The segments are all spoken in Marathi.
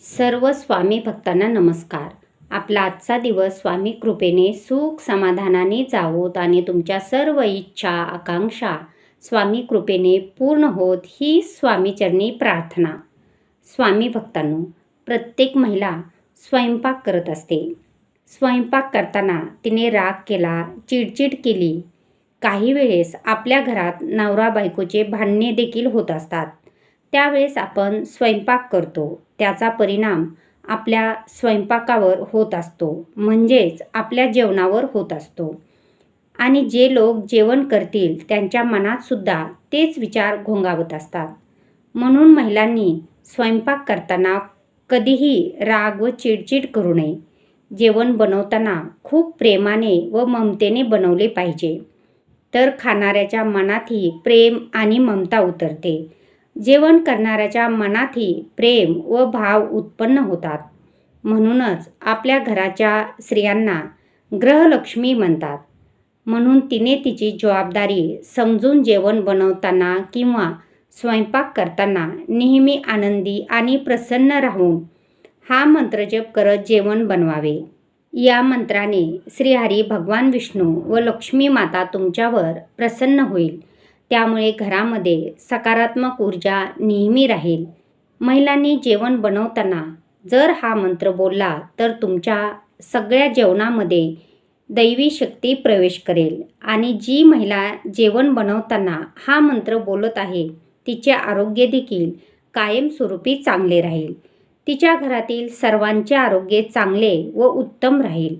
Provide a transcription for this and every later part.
सर्व स्वामी भक्तांना नमस्कार. आपला आजचा दिवस स्वामी कृपेने सुख समाधानाने जावोत आणि तुमच्या सर्व इच्छा आकांक्षा स्वामी कृपेने पूर्ण होत ही स्वामीचरणी प्रार्थना. स्वामी भक्तांनो प्रत्येक महिला स्वयंपाक करत असते. स्वयंपाक करताना तिने राग केला चिडचिड केली. काही वेळेस आपल्या घरात नवरा बायकोचे भांडणे देखील होत असतात. त्यावेळेस आपण स्वयंपाक करतो. त्याचा परिणाम आपल्या स्वयंपाकावर होत असतो. म्हणजेच आपल्या जेवणावर होत असतो. आणि जे लोक जेवण करतील त्यांच्या मनातसुद्धा तेच विचार घोंगावत असतात. म्हणून महिलांनी स्वयंपाक करताना कधीही राग व चिडचिड करू नये. जेवण बनवताना खूप प्रेमाने व ममतेने बनवले पाहिजे. तर खाणाऱ्याच्या मनातही प्रेम आणि ममता उतरते. जेवण करणाऱ्याच्या मनातही प्रेम व भाव उत्पन्न होतात. म्हणूनच आपल्या घराच्या स्त्रियांना ग्रहलक्ष्मी म्हणतात. म्हणून तिने तिची जबाबदारी समजून जेवण बनवताना किंवा स्वयंपाक करताना नेहमी आनंदी आणि प्रसन्न राहून हा मंत्रजप करत जेवण बनवावे. या मंत्राने श्रीहरी भगवान विष्णू व लक्ष्मी माता तुमच्यावर प्रसन्न होईल. त्यामुळे घरामध्ये सकारात्मक ऊर्जा नेहमी राहील. महिलांनी जेवण बनवताना जर हा मंत्र बोलला तर तुमच्या सगळ्या जेवणामध्ये दैवी शक्ती प्रवेश करेल आणि जी महिला जेवण बनवताना हा मंत्र बोलत आहे तिचे आरोग्य देखील कायमस्वरूपी चांगले राहील. तिच्या घरातील सर्वांचे आरोग्य चांगले व उत्तम राहील.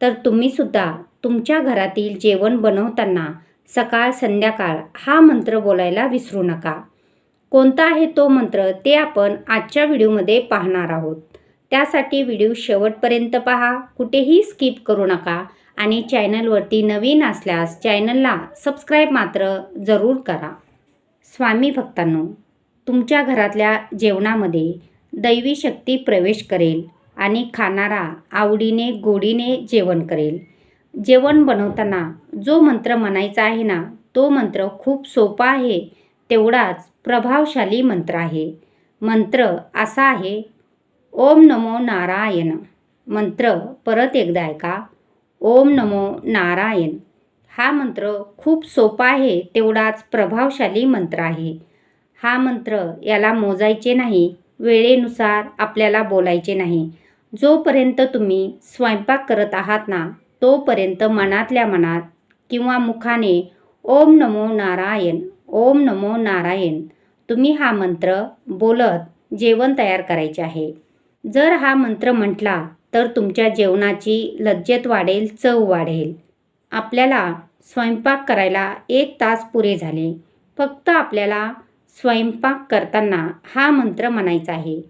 तर तुम्हीसुद्धा तुमच्या घरातील जेवण बनवताना सकाळ संध्याकाळ हा मंत्र बोलायला विसरू नका. कोणता आहे तो मंत्र ते आपण आजच्या व्हिडिओमध्ये पाहणार आहोत. त्यासाठी व्हिडिओ शेवटपर्यंत पहा कुठेही स्किप करू नका आणि चॅनलवरती नवीन असल्यास चॅनलला सबस्क्राईब मात्र जरूर करा. स्वामी भक्तांनो तुमच्या घरातल्या जेवणामध्ये दैवी शक्ती प्रवेश करेल आणि खाणारा आवडीने गोडीने जेवण करेल. जेवण बनवताना जो मंत्र म्हणायचा आहे ना तो मंत्र खूप सोपा आहे तेवढाच प्रभावशाली मंत्र आहे. मंत्र असा आहे ओम नमो नारायण. मंत्र परत एकदा ऐका ओम नमो नारायण. हा मंत्र खूप सोपा आहे तेवढाच प्रभावशाली मंत्र आहे. हा मंत्र याला मोजायचे नाही वेळेनुसार आपल्याला बोलायचे नाही. जोपर्यंत तुम्ही स्वयंपाक करत आहात ना तोपर्यंत मनातल्या मनात किंवा मुखाने ओम नमो नारायण ओम नमो नारायण तुम्ही हा मंत्र बोलत जेवण तयार करायचे आहे. जर हा मंत्र म्हटला तर तुमच्या जेवणाची लज्जत वाढेल चव वाढेल. आपल्याला स्वयंपाक करायला एक तास पुरे झाले. फक्त आपल्याला स्वयंपाक करताना हा मंत्र म्हणायचा आहे.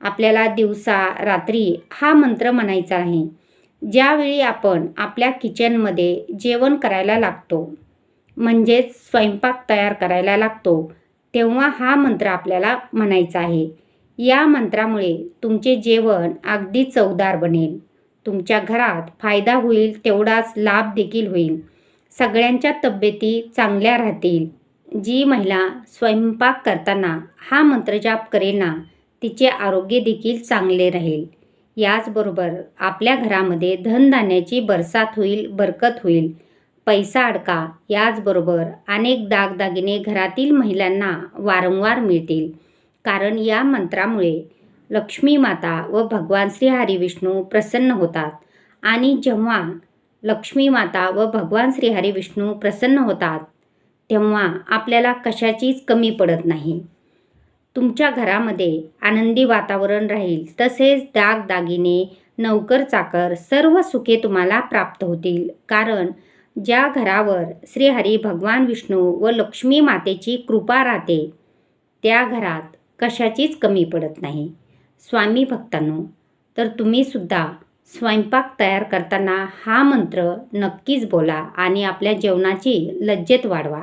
आपल्याला दिवसा रात्री हा मंत्र म्हणायचा आहे. ज्यावेळी आपण आपल्या किचनमध्ये जेवण करायला लागतो म्हणजेच स्वयंपाक तयार करायला लागतो तेव्हा हा मंत्र आपल्याला म्हणायचा आहे. या मंत्रामुळे तुमचे जेवण अगदी चवदार बनेल. तुमच्या घरात फायदा होईल तेवढाच लाभ देखील होईल. सगळ्यांच्या तब्येती चांगल्या राहतील. जी महिला स्वयंपाक करताना हा मंत्रजाप करेल ना तिचे आरोग्य देखील चांगले राहील. याचबरोबर आपल्या घरामध्ये धनधान्याची बरसात होईल बरकत होईल पैसा अडका याचबरोबर अनेक दागदागिने घरातील महिलांना वारंवार मिळतील. कारण या मंत्रामुळे लक्ष्मी माता व भगवान श्री हरिविष्णू प्रसन्न होतात. आणि जेव्हा लक्ष्मी माता व भगवान श्री हरिविष्णू प्रसन्न होतात तेव्हा आपल्याला कशाचीच कमी पडत नाही. तुमच्या घरामध्ये आनंदी वातावरण राहील. तसेच दागदागिने नौकर चाकर सर्व सुखे तुम्हाला प्राप्त होतील. कारण ज्या घरावर श्रीहरी भगवान विष्णू व लक्ष्मी मातेची कृपा राहते त्या घरात कशाचीच कमी पडत नाही. स्वामी भक्तांनो तर तुम्हीसुद्धा स्वयंपाक तयार करताना हा मंत्र नक्कीच बोला आणि आपल्या जेवणाची लज्जत वाढवा.